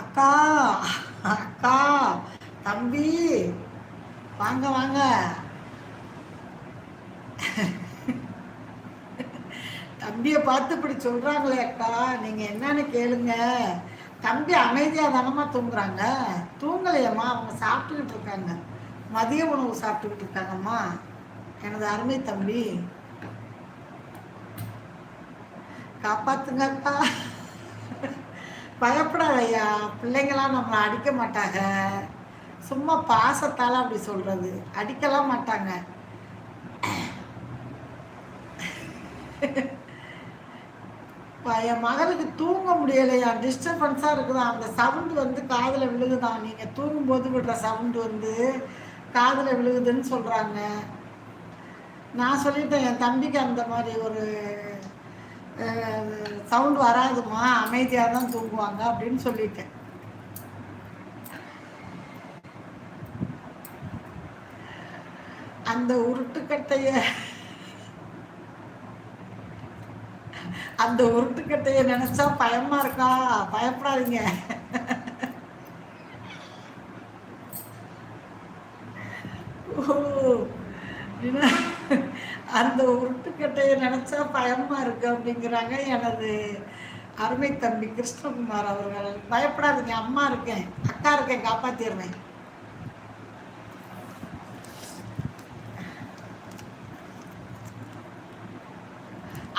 அக்கா அக்கா தம்பி வாங்க வாங்க. தம்பியை பார்த்து இப்படி சொல்கிறாங்களே அக்கா நீங்கள் என்னன்னு கேளுங்க. தம்பி அமைதியாக தானம்மா தூங்குறாங்க. தூங்கலையம்மா அவங்க சாப்பிட்டுக்கிட்டு இருக்காங்க. மதிய உணவு சாப்பிட்டுக்கிட்டு இருக்காங்கம்மா. எனது அருமை தம்பி. காப்பாத்துங்க பயப்படாதயா பயப்படாத ஐயா பிள்ளைங்களாம் நம்மளை அடிக்க மாட்டாங்க. சும்மா பாசத்தால் அப்படி சொல்கிறது அடிக்கலாம் மாட்டாங்க. என் மகளுக்கு தூங்க முடியலையா? டிஸ்டர்பன்ஸாக இருக்குதா? அந்த சவுண்டு வந்து காதில் விழுகுதான் நீங்கள் தூங்கும்போது விடுற சவுண்டு வந்து காதில் விழுகுதுன்னு சொல்கிறாங்க நான் சொல்லிட்டேன் என் தம்பிக்கு அந்த மாதிரி ஒரு சவுண்டு வராதுமா அமைதியாக தான் தூங்குவாங்க அப்படின்னு சொல்லிட்டேன். அந்த உருட்டுக்கட்டைய அந்த உருட்டுக்கட்டைய நினைச்சா பயமா இருக்கா? பயப்படாதீங்க. ஓ, என்ன? அந்த உருட்டுக்கட்டையை நினச்சா பயமாக இருக்கு அப்படிங்கிறாங்க எனது அருமை தம்பி கிருஷ்ணகுமார் அவர்கள். பயப்படாதீங்க அம்மா இருக்கேன் அக்கா இருக்கேன் காப்பாற்றிடுவேன்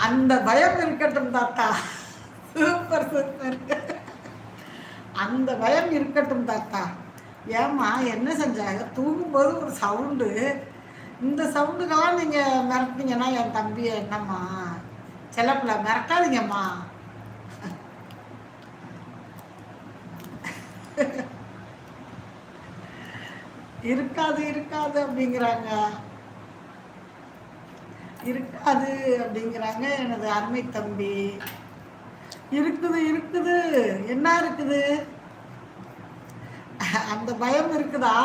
அந்த பயம் இருக்கட்டும் தாத்தா. Super super. அந்த பயம் இருக்கட்டும் தாத்தா. ஏம்மா என்ன செஞ்சாங்க? தூங்கும்போது ஒரு சவுண்டு இந்த சவுண்டுக்கெல்லாம் நீங்கள் மிரட்டினீங்கன்னா என் தம்பி என்னம்மா? செல்லப்பிள்ள மிரட்டாதீங்கம்மா. இருக்காது இருக்காது அப்படிங்கிறாங்க. இருக்காது அப்படிங்கிறாங்க எனது அருமை தம்பி. இருக்குது இருக்குது. என்ன இருக்குது? அந்த பயம் இருக்குதா?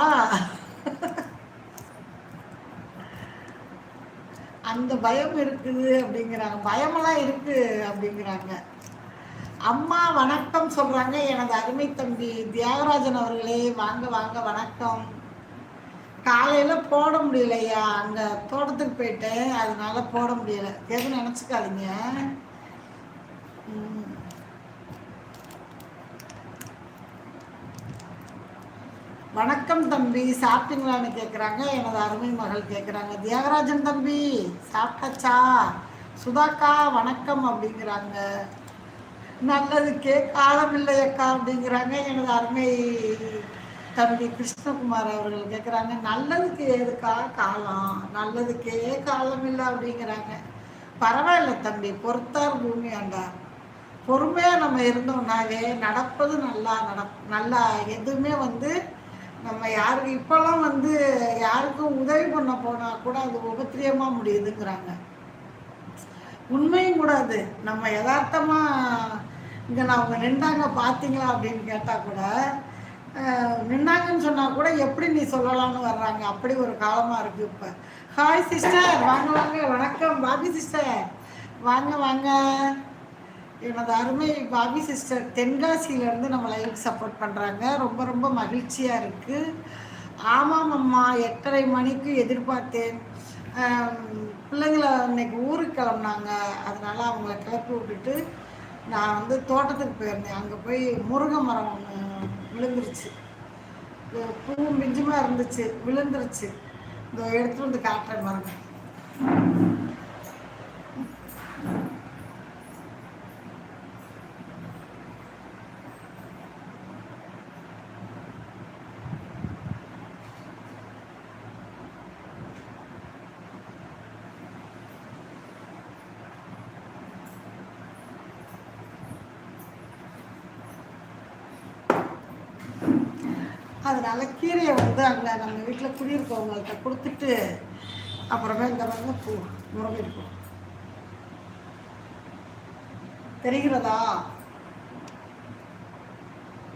அந்த பயம் இருக்குது அப்படிங்கிறாங்க. பயமெல்லாம் இருக்கு அப்படிங்கிறாங்க. அம்மா வணக்கம் சொல்றாங்க. எனது அருமை தம்பி தியாகராஜன் அவர்களே வாங்க வாங்க வணக்கம். காலையில போட முடியலையா? அங்க தோட்டத்துக்கு போயிட்டேன். அதனால போட முடியல. எதுவும் நினைச்சுக்காதீங்க. வணக்கம் தம்பி சாப்பிட்டீங்களான்னு கேட்குறாங்க எனது அருமை மகள் கேட்குறாங்க தியாகராஜன் தம்பி சாப்பிட்டாச்சா? சுதாக்கா வணக்கம் அப்படிங்கிறாங்க. நல்லதுக்கே காலம் இல்லையக்கா அப்படிங்கிறாங்க. எனது அருமை தம்பி கிருஷ்ணகுமார் அவர்கள் கேட்குறாங்க நல்லதுக்கு ஏதுக்கா காலம். நல்லதுக்கே காலம் இல்லை அப்படிங்கிறாங்க. பரவாயில்ல தம்பி பொறுத்தார் பூமி ஆண்டார். பொறுமையாக நம்ம இருந்தோம்னாவே நடப்பது நல்லா நட நல்லா எதுவுமே வந்து நம்ம யாருக்கு இப்போல்லாம் வந்து யாருக்கும் உதவி பண்ண போனால் கூட அது உபத்திரியமாக முடியுதுங்கிறாங்க. உண்மையும் கூட அது. நம்ம யதார்த்தமாக இங்கே நான் அவங்க நின்றாங்க பார்த்தீங்களா அப்படின்னு கேட்டால் கூட நின்னாங்கன்னு சொன்னால் கூட எப்படி நீ சொல்லலாம்னு வர்றாங்க. அப்படி ஒரு காலமாக இருக்குது இப்போ. ஹாய் சிஸ்டர் வாங்க வாங்க. வணக்கம். பாபி சிஸ்டர் வாங்க வாங்க. எனது அருமை பாபி சிஸ்டர் தென்காசியிலேருந்து நம்ம லைவ் சப்போர்ட் பண்ணுறாங்க ரொம்ப ரொம்ப மகிழ்ச்சியாக இருக்குது ஆமாம் அம்மா எட்டரை மணிக்கு எதிர்பார்த்தேன். பிள்ளைங்களை பிள்ளைங்கள இன்னைக்கு ஊருக்கு கிளம்புனாங்க. அதனால அவங்கள கிளப்பி விட்டுட்டு நான் வந்து தோட்டத்துக்கு போயிருந்தேன். அங்கே போய் முருங்கை மரம் ஒன்று விழுந்துருச்சு. பூவும் பிஞ்சுமா இருந்துச்சு விழுந்துருச்சு. இந்த எடுத்துட்டு வந்து காட்டுறேன் பாருங்க. அதனால கீரையை வந்து அங்கே நம்ம வீட்டில் குடியிருக்கவங்கள்ட்ட கொடுத்துட்டு அப்புறமே இந்த வந்து பூ முருங்கை பூ. தெரிகிறதா?